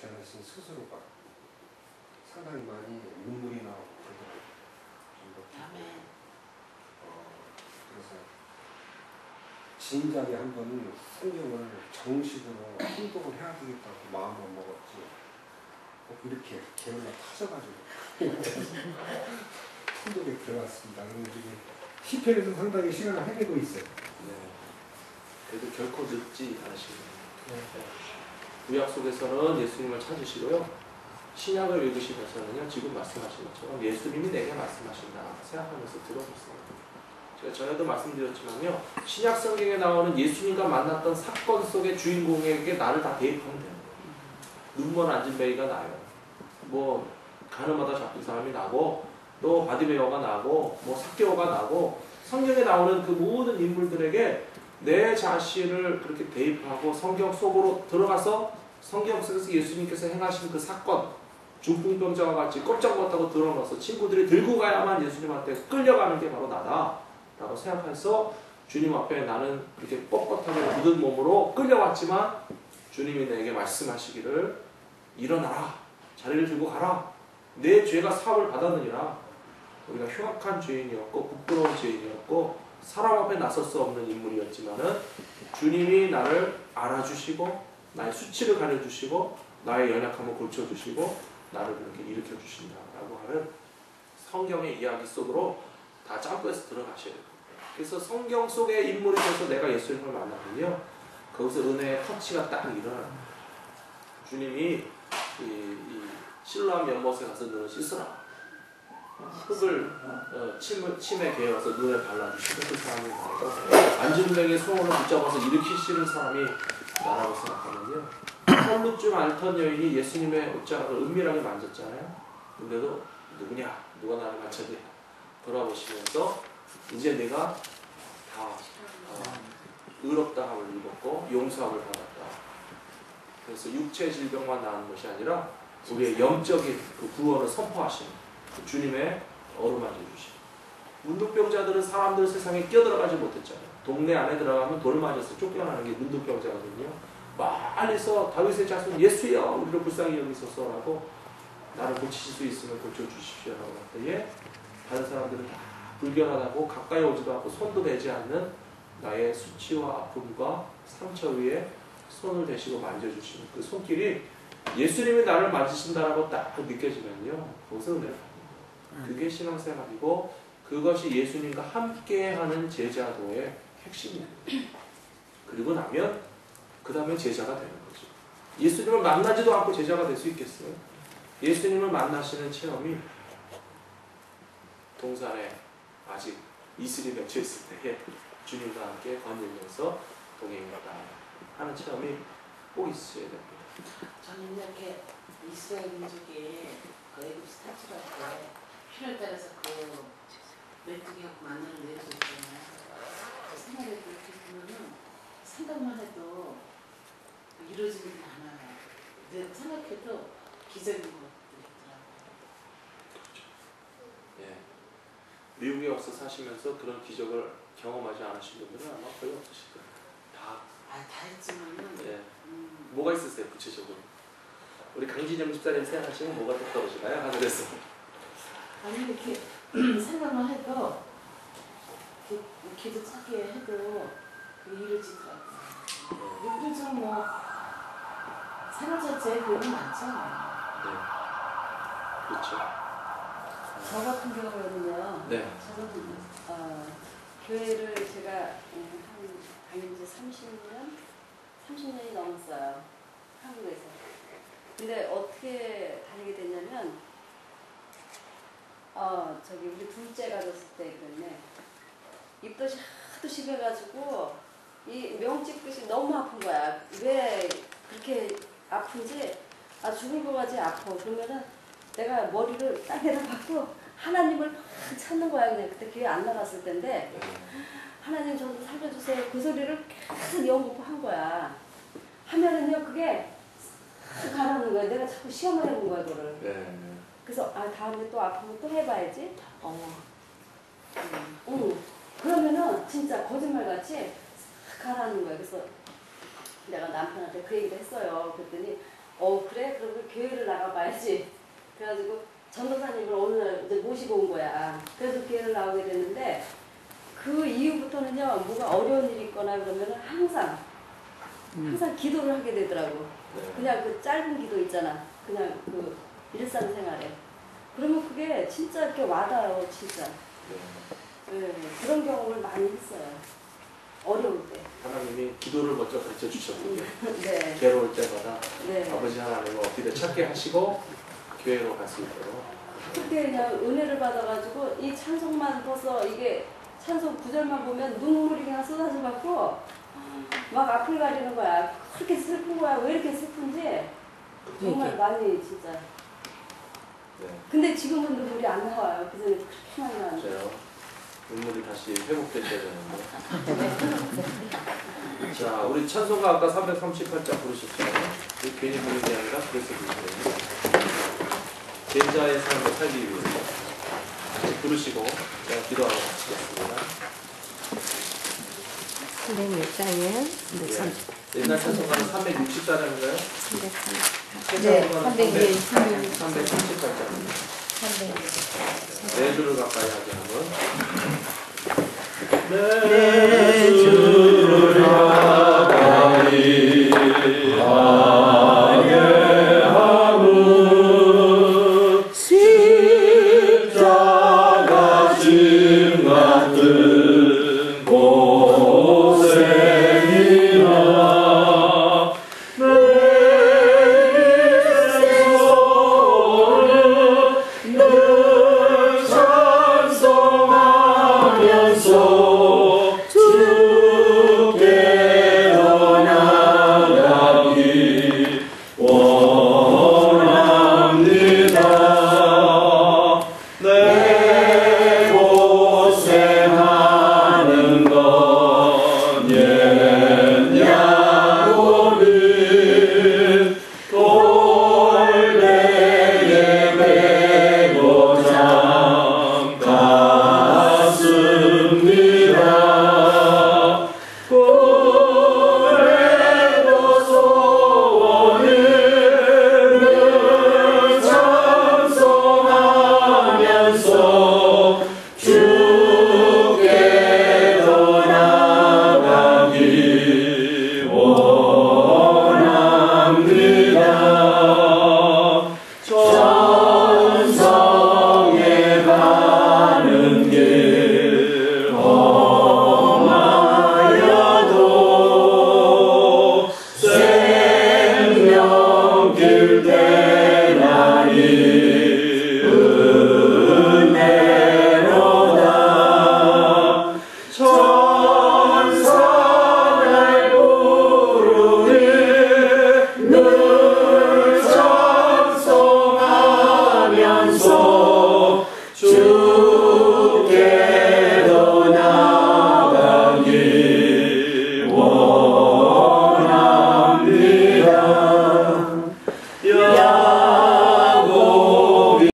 자신 스스로가 상당히 많이 눈물이 나오고 그러더라고요. 어, 그래서 진작에 한번 성경을 정식으로 혼독을 해야 되겠다고 마음을 먹었지. 꼭 이렇게 게을러 타져가지고 혼독에 들어갔습니다. 그리고 지금 시편에서 상당히 시간을 헤매고 있어요. 네. 그래도 결코 늦지 않으시네요. 구약 속에서는 예수님을 찾으시고요. 신약을 읽으시면서는요, 지금 말씀하신 것처럼 예수님이 내게 말씀하신다 생각하면서 들어보세요. 제가 전에도 말씀드렸지만요, 신약 성경에 나오는 예수님과 만났던 사건 속의 주인공에게 나를 다 대입하면 돼요. 눈먼 안진뱅이가 나요. 뭐 가늠하다 잡힌 사람이 나고, 또 바디메어가 나고, 뭐 사개오가 나고, 성경에 나오는 그 모든 인물들에게 내 자신을 그렇게 대입하고 성경 속으로 들어가서 성경 속에서 예수님께서 행하신 그 사건 중풍병자와 같이 꼼짝 못하고 드러나서 친구들이 들고 가야만 예수님한테 끌려가는 게 바로 나다 라고 생각해서 주님 앞에 나는 이렇게 뻣뻣하게 굳은 몸으로 끌려왔지만 주님이 내게 말씀하시기를 일어나라. 자리를 들고 가라. 내 죄가 사함을 받았느니라. 우리가 흉악한 죄인이었고 부끄러운 죄인이었고 사람 앞에 나설 수 없는 인물이었지만은 주님이 나를 알아주시고 나의 수치를 가려주시고 나의 연약함을 고쳐주시고 나를 그렇게 일으켜 주신다라고 하는 성경의 이야기 속으로 다 짬뽕해서 들어가셔야 돼요. 그래서 성경 속의 인물이 돼서 내가 예수님을 만나면요 거기서 은혜의 터치가 딱 일어나는 거예요. 주님이 이, 이 실로암 연못에 가서 눈을 씻으라. 흙을 어, 침을, 침에 개어서 눈에 발라주시고 그 사람이 나고 안진뱅의 손으로 붙잡아서 일으키시는 사람이 나라고 생각하면요. 헐루쯤 앓던 여인이 예수님의 옷장을 은밀하게 만졌잖아요. 근데도 누구냐? 누가 나를 만졌냐? 돌아보시면서 이제 내가 다 어, 의롭다함을 입었고 용서함을 받았다. 그래서 육체 질병만 나은 것이 아니라 우리의 영적인 그 구원을 선포하시는 그 주님의 어루만져 주심. 문둥병자들은 사람들 세상에 끼어들어가지 못했잖아요. 동네 안에 들어가면 돌 맞아서 쫓겨나는 게 문둥병자거든요. 멀리서 다윗의 자손 예수여 우리를 불쌍히 여기소서라고 나를 고치실 수 있으면 고쳐주십시오라고 할 때에 다른 사람들은 다 불결하다고 가까이 오지도 않고 손도 대지 않는 나의 수치와 아픔과 상처 위에 손을 대시고 만져주시는 그 손길이 예수님이 나를 만지신다라고 딱 느껴지면요 거기서 거예요. 그게 신앙생활이고 그것이 예수님과 함께하는 제자도의 핵심이에요. 그리고 나면 그 다음에 제자가 되는 거죠. 예수님을 만나지도 않고 제자가 될 수 있겠어요? 예수님을 만나시는 체험이 동산에 아직 이슬이 맺혀 있을 때에 주님과 함께 거닐면서 동행하다 하는 체험이 꼭 있어야 됩니다. 저는 이렇게 이스라엘 그 애굽 타치할 때 필요에 따라서 그 메뚜기하고 만나는 내려서 있잖아요. 그 생각을 그렇게 보면은 생각만 해도 이루어지는 게 않아요. 근데 생각해도 기적인 것들이 있더라고요. 예. 미국에 와서 사시면서 그런 기적을 경험하지 않으신 분들은 아마 거의 없으실 거예요. 다, 아, 다 했지만은 예. 음, 뭐가 있으세요, 구체적으로? 우리 강진영 집사님 생각하시면 뭐가 더 떨어지나요, 하늘에서? 아니 이렇게 생각만 해도 기도 차게 해도 그 이루어지더라고요. 예. 요즘 뭐 생활 자체에 그런 많죠. 네. 그렇죠. 저 같은 경우에는요. 네. 저는 어, 교회를 제가 음, 한 다닌 지 30년, 30년이 넘었어요. 한국에서. 근데 어떻게 다니게 됐냐면, 어, 저기 우리 둘째가 됐을 때 그랬네. 입덧이 하도 심해가지고 이 명찍 끝이 너무 아픈 거야. 왜 그렇게 아픈지 아 죽을 것 같이 아파. 그러면은 내가 머리를 땅에다 박고 하나님을 막 찾는 거야. 그냥 그때 교회 안 나갔을 텐데 네. 하나님 저도 살려주세요. 그 소리를 계속 영국고 한 거야. 하면은요 그게 싹 가라는 거야. 내가 자꾸 시험을 해본 거야 그거를. 네. 그래서 아 다음에 또 아프면 또 해봐야지. 어머. 음. 응. 그러면은 진짜 거짓말 같이 싹 가라는 거야. 그래서 내가 남편한테 그 얘기를 했어요. 그랬더니 어 그래? 그러면 교회를 나가봐야지. 그래가지고 전도사님을 어느 날 이제 모시고 온 거야. 그래서 교회를 나오게 됐는데 그 이후부터는요 뭐가 어려운 일이 있거나 그러면 항상 항상 기도를 하게 되더라고. 네. 그냥 그 짧은 기도 있잖아. 그냥 그 일상생활에. 그러면 그게 진짜 이렇게 와닿아요, 진짜. 네. 네, 그런 경험을 많이 했어요. 어려울 때. 하나님이 기도를 먼저 가르쳐 주셨군요. 네, 괴로울 때마다 네. 아버지 하나님을 어떻게 찾게 하시고 교회로 갈 수 있도록 그렇게 그냥 은혜를 받아가지고 이 찬송만 벌써 이게 찬송 구절만 보면 눈물이 그냥 쏟아져 갖고 막 앞을 가리는 거야. 그렇게 슬픈 거야. 왜 이렇게 슬픈지 정말 많이 진짜. 네. 근데 지금은 눈물이 안 나와요. 그전에 그렇게 많이 나왔는데. 맞아요. 눈물이 다시 회복되셔야 되는데. 자, 우리 찬송가 아까 338장 부르셨잖아요. 괜히 부르는 게 아니라 그래서 부르세요. 제자의 삶을 살기 위해서. 같이 부르시고 그냥 기도하고 마치겠습니다. 306장이에요. 예. 옛날 찬송가는 364장인가요? 네, 300, 300, 338장. 300. 네 줄을 가까이 하게 하면 생